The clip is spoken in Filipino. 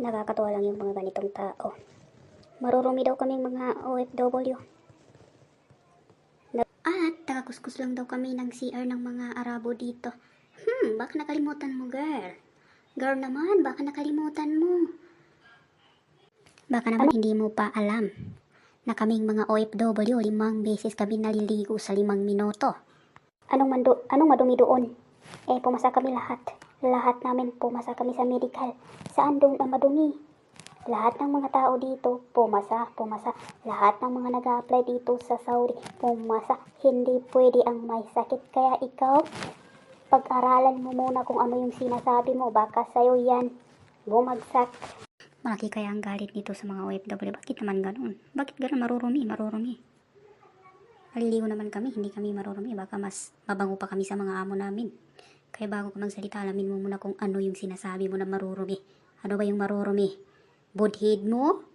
Nakakatuwa lang yung mga ganitong tao. Marurumi daw kaming mga OFW. At nakakuskus lang daw kami ng CR ng mga Arabo dito. Hmm, baka nakalimutan mo, girl. Girl naman, baka nakalimutan mo. Baka naman hindi mo pa alam na kaming mga OFW, limang beses kami naliligo sa limang minuto. Anong, mando, anong madumi doon? Eh, pumasa kami lahat. Lahat namin pumasa kami sa medical. Saan doon ang madumi? Lahat ng mga tao dito, pumasa, pumasa. Lahat ng mga nag apply dito sa Saudi, pumasa. Hindi pwede ang may sakit. Kaya ikaw, pag-aralan mo muna kung ano yung sinasabi mo. Baka sa'yo yan bumagsak. Malaki kaya ang galit dito sa mga OFW. Bakit naman ganun? Bakit ganun marurumi, marurumi? Maliligo naman kami, hindi kami marurumi. Baka mas mabango pa kami sa mga amo namin. Kaya bago ka magsalita, alamin mo muna kung ano yung sinasabi mo na marurumi. Ano ba yung marurumi? Budhid mo?